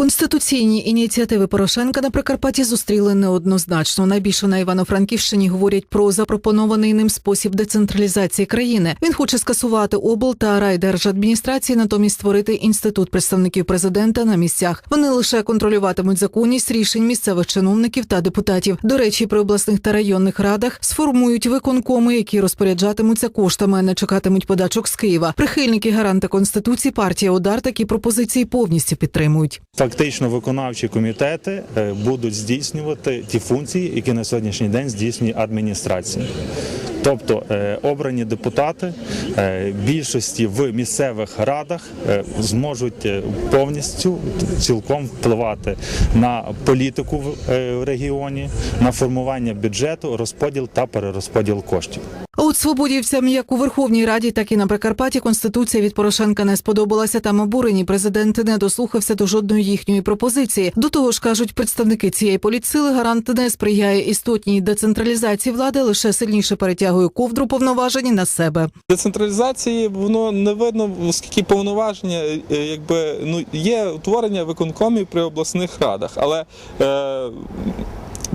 Конституційні ініціативи Порошенка на Прикарпатті зустріли неоднозначно. Найбільше на Івано-Франківщині говорять про запропонований ним спосіб децентралізації країни. Він хоче скасувати обл та райдержадміністрації, натомість створити інститут представників президента на місцях. Вони лише контролюватимуть законність рішень місцевих чиновників та депутатів. До речі, при обласних та районних радах сформують виконкоми, які розпоряджатимуться коштами, а не чекатимуть подачок з Києва. Прихильники гаранта конституції партія Удар такі пропозиції повністю підтримують. Фактично виконавчі комітети е, будуть здійснювати ті функції, які на сьогоднішній день здійснює адміністрація. Тобто е, обрані депутати е, більшості в місцевих радах зможуть повністю цілком впливати на політику в регіоні, на формування бюджету, розподіл та перерозподіл коштів. От свободівцям як у Верховній Раді, так і на Прикарпатті Конституція від Порошенка не сподобалася. Там обурені президент не дослухався до жодної їхньої пропозиції. До того ж, кажуть представники цієї політсили, гарант не сприяє істотній децентралізації влади, лише сильніше перетягує ковдру повноважень на себе. Децентралізації воно не видно, оскільки повноваження, е, якби ну є утворення виконкомів при обласних радах, але е,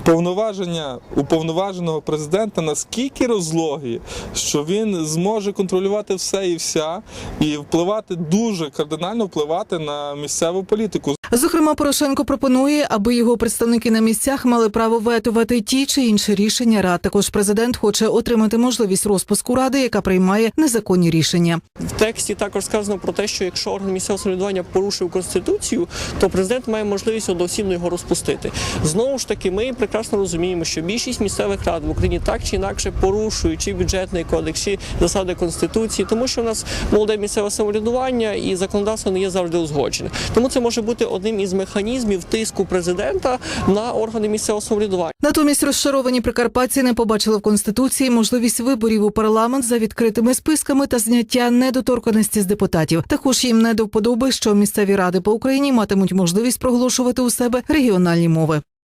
повноваження уповноваженого президента наскільки розлогі, що він зможе контролювати все і вся, і впливати дуже кардинально впливати на місцеву політику. Зокрема, Порошенко пропонує, аби його представники на місцях мали право ветувати ті чи інші рішення рад. Також президент хоче отримати можливість розпуску ради, яка приймає незаконні рішення. В тексті також сказано про те, що якщо орган місцевого самоврядування порушив конституцію, то президент має можливість одноосібно його розпустити. Знову ж таки, ми прекрасно розуміємо, що більшість місцевих рад в Україні так чи інакше порушують чи бюджетний кодекс, чи засади конституції, тому що у нас молоде місцеве самоврядування і законодавство не є завжди узгоджене. Тому це може бути одним із механізмів тиску президента на органи місцевого самоврядування. Натомість розшаровані прикарпатці не побачили в конституції можливість виборів у парламент за відкритими списками та зняття недоторканості з депутатів. Також їм не до вподоби, що місцеві ради по Україні матимуть можливість проголошувати у себе регіональні мови.